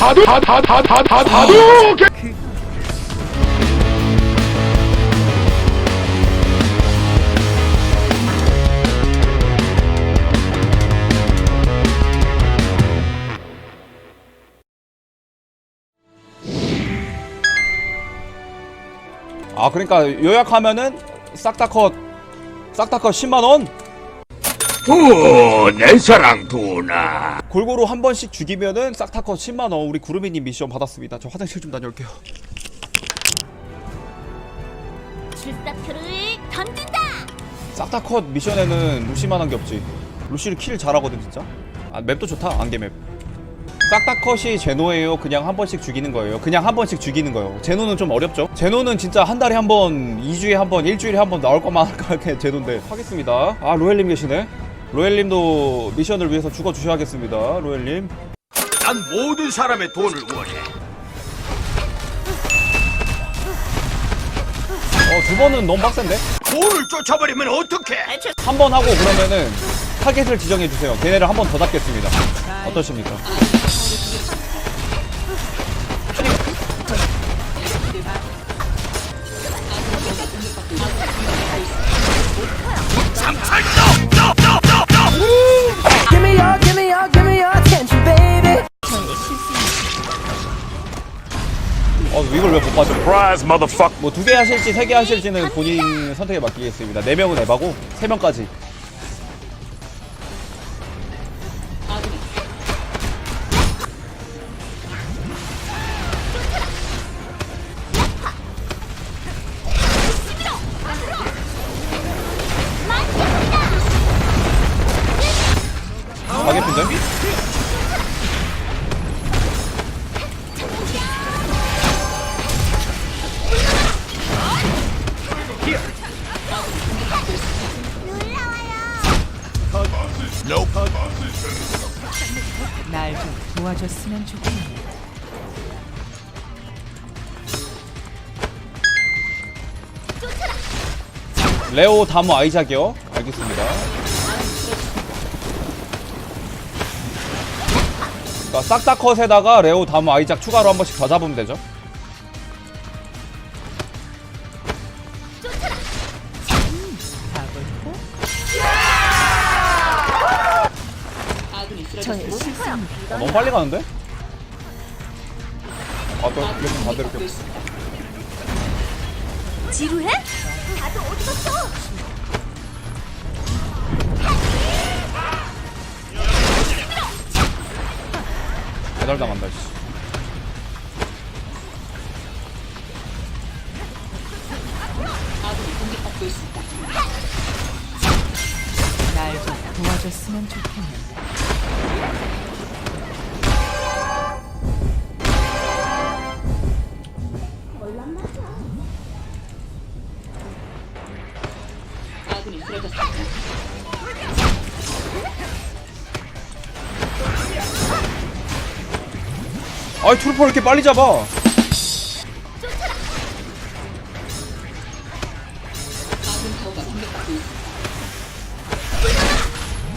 하도 하도 하도 아 그러니까 요약하면은 싹 다 컷 싹 다 컷 10만원 오내 사랑 두나. 골고루 한 번씩 죽이면은 싹다 컷. 10만원. 우리 구르미님 미션 받았습니다. 저 화장실 좀 다녀올게요. 출사표를 던진다. 싹다 컷. 미션에는 루시만 한 게 없지. 루시를 킬 잘하거든 진짜. 아 맵도 좋다 안개 맵. 싹다 컷이 제노예요. 그냥 한 번씩 죽이는 거예요. 그냥 한 번씩 죽이는 거예요. 제노는 좀 어렵죠? 제노는 진짜 한 달에 한 번 2주에 한 번 일주일에 한 번 나올 것만 할게 제노인데 하겠습니다. 아 로엘님 계시네 로엘님도 미션을 위해서 죽어 주셔야겠습니다 로엘님 난 모든 사람의 돈을 원해 어 두 번은 너무 빡센데? 돈을 쫓아버리면 어떡해 한번 하고 그러면은 타겟을 지정해 주세요. 걔네를 한 번 더 잡겠습니다. 어떠십니까? 못 봐줘? Surprise motherfucker 뭐 두 개 하실지 세 개 하실지는 본인 선택에 맡기겠습니다. 네 명은 에바고 세 명까지. 가겠는데? 도와줬으면 좋겠네. 레오 다모 아이작이요. 알겠습니다. 그러니까 싹다 컷에다가 레오 다모 아이작 추가로 한 번씩 더 잡으면 되죠. 빨리 가는데? 아, 또 이렇게 반대로 이렇게. 지루해? 다들 어디 갔어? 배달 당한다. 씨. 날좀 도와줬으면 좋겠네. 아이 트루퍼 이렇게 빨리 잡아.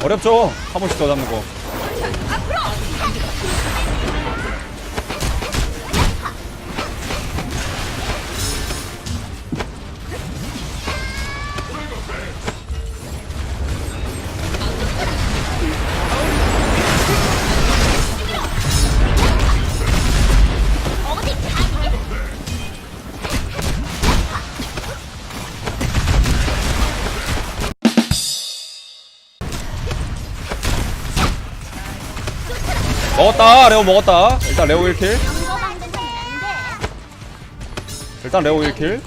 어렵죠? 한 번씩 더 잡는 거. 먹었다. 레오 먹었다. 일단 레오 1킬. 이거 만들면 안 돼. 일단 레오 1킬.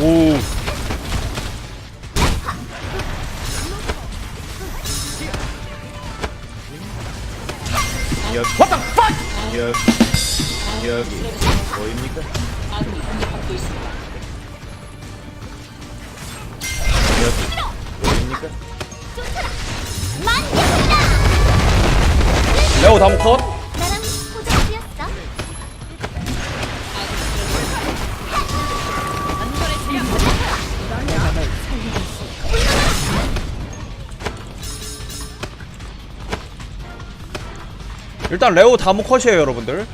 오. What the fuck? 여기 보입니까? 레오 다음 컷. 일단 레오 다음 컷이에요, 여러분들.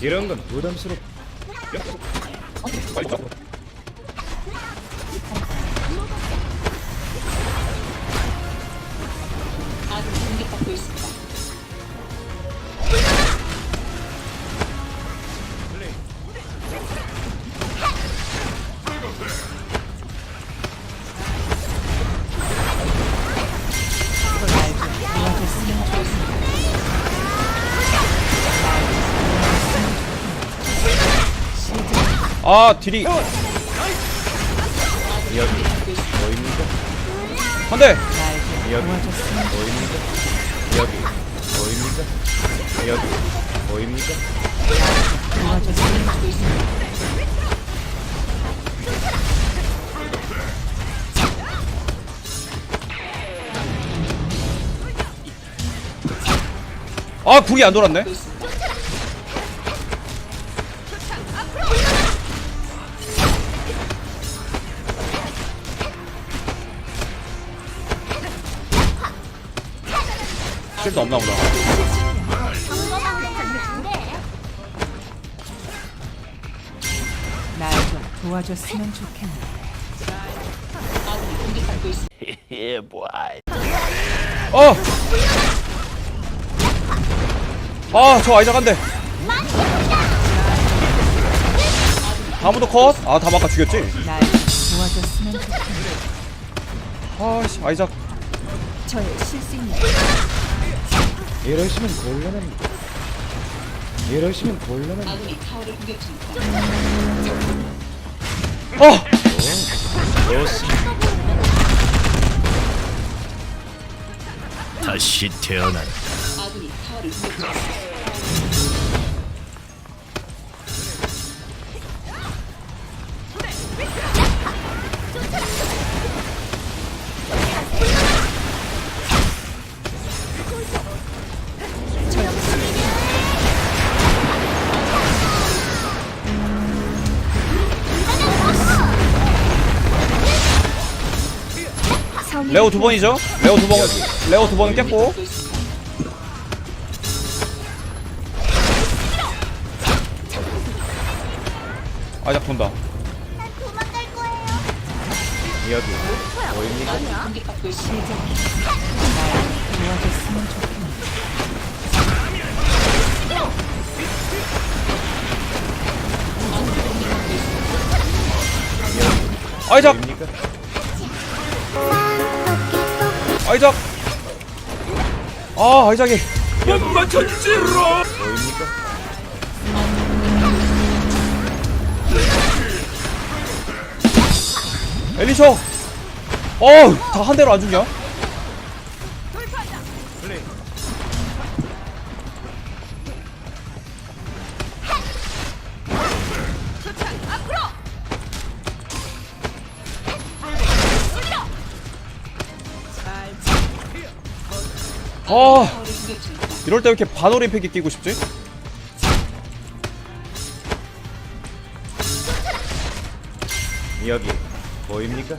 이런 건 부담스럽. 빨리 잡아. 어? 딜이 여기 보입니까? 한대 여기 보입니까? 여기 보입니까? 여기 보입니까? 아 궁이 안 돌았네 실도 없나 보다 날 좀 도와줬으면 좋겠네. 어! 아, 저 아이작 한 대. 아무도 컷? 아, 다 막아 죽였지? 날 좀 도와줬으면 좋겠네. 아씨, 아이작. 저의 실수입니다. 이러시면 곤란합니다. 이러시면. 어! 좋습니다. 다시 태어난 레오 두 번이죠? 레오 두 번, 레오 두 번은 깼고. 아이작 돈다. 좋겠네. 아이작! 아이작! 아, 아이작이. 보입니까? 엘리쇼! 어우, 다한 대로 안 죽냐? 아, 이럴 때 왜 이렇게 반오리 팩이 끼고 싶지? 여기 보입니까?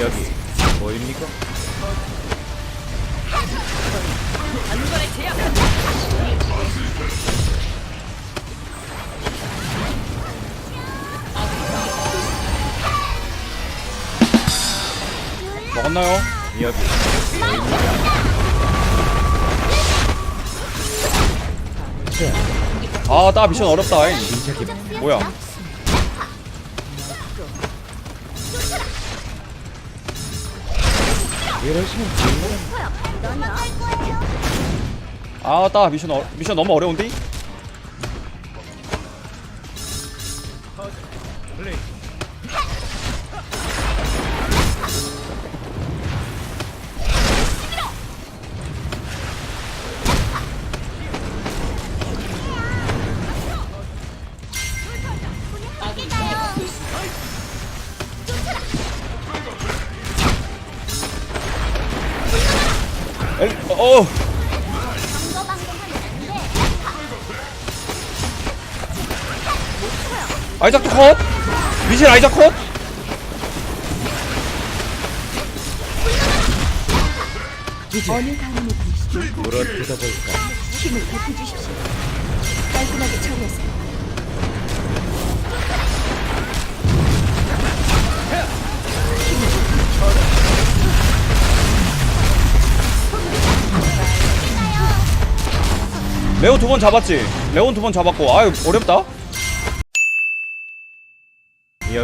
여기 보입니까? 먹었나요? 여기 아, 따 미션 어렵다. 잉. 뭐야? 아, 따 미션 어, 미션 너무 어려운데? 엘, 어, 어. 방법방법하면 안돼 아이작 컷? 미신 아이작 컷? 어느 가문의 방식 물어 뜯어 볼까? 힘을 보태주십시오. 깔끔하게 처리하세요. 레오 두 번 잡았지? 레온 두 번 잡았고 아유 어렵다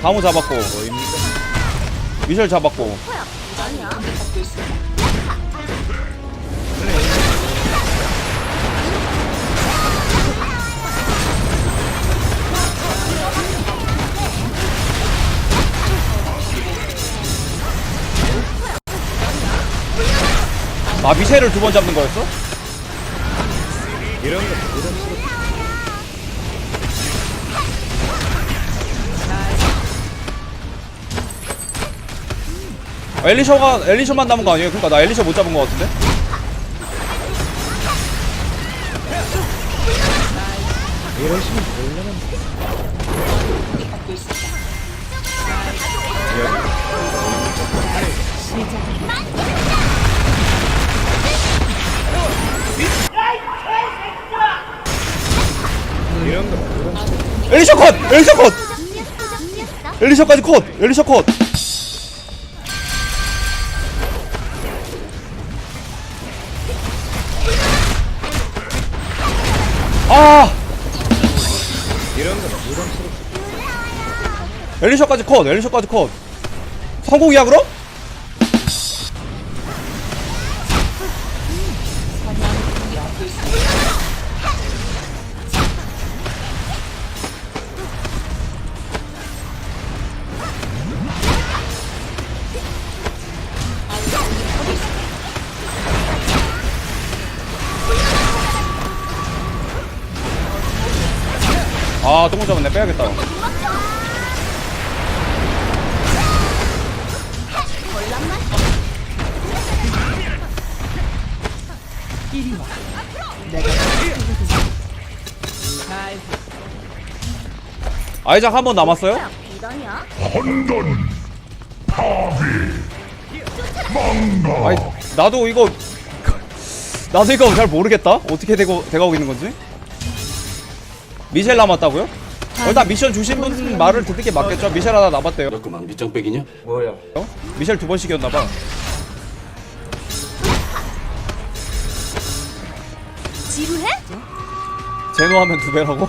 다무 잡았고? 미셸 잡았고? 아 미셸을 두 번 잡는 거였어? 이런 거 부담스럽. 아, 엘리셔가 엘리셔만 남은 거 아니에요? 그러니까 나 엘리셔 못 잡은 거 같은데? 이러시면 곤란한데. 이런 거 부담스럽. 엘리셔 컷! 엘리셔 컷! 엘리셔까지 컷! 엘리셔 컷! 아! 엘리셔까지 컷! 엘리셔까지 컷! 성공이야 그럼? 아, 똥을 잡았네. 빼야겠다. 아이작 한 번 남았어요? 이러냐? 아이, 나도 이거 나도 이거 잘 모르겠다. 어떻게 되고 돼가고 있는 건지. 미셸 남았다고요? 어, 일단 미션 주신 분 말을 듣는 게 맞겠죠. 미셸 하나 남았대요. 너 그만 밑장빼기냐? 뭐야? 어? 미셸 두 번씩이었나 봐. 지루해? 제노하면 두 배라고?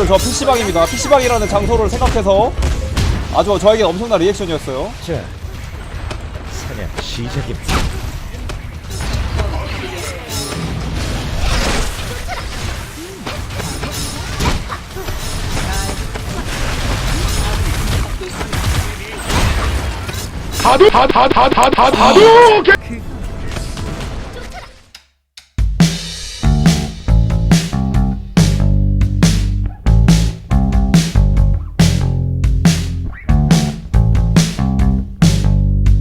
여러분들 저 PC방입니다 PC방이라는 장소를 생각해서 아주 저에게 엄청난 리액션이었어요 자, 사냥 시작입니다. 다도 다다다다다다도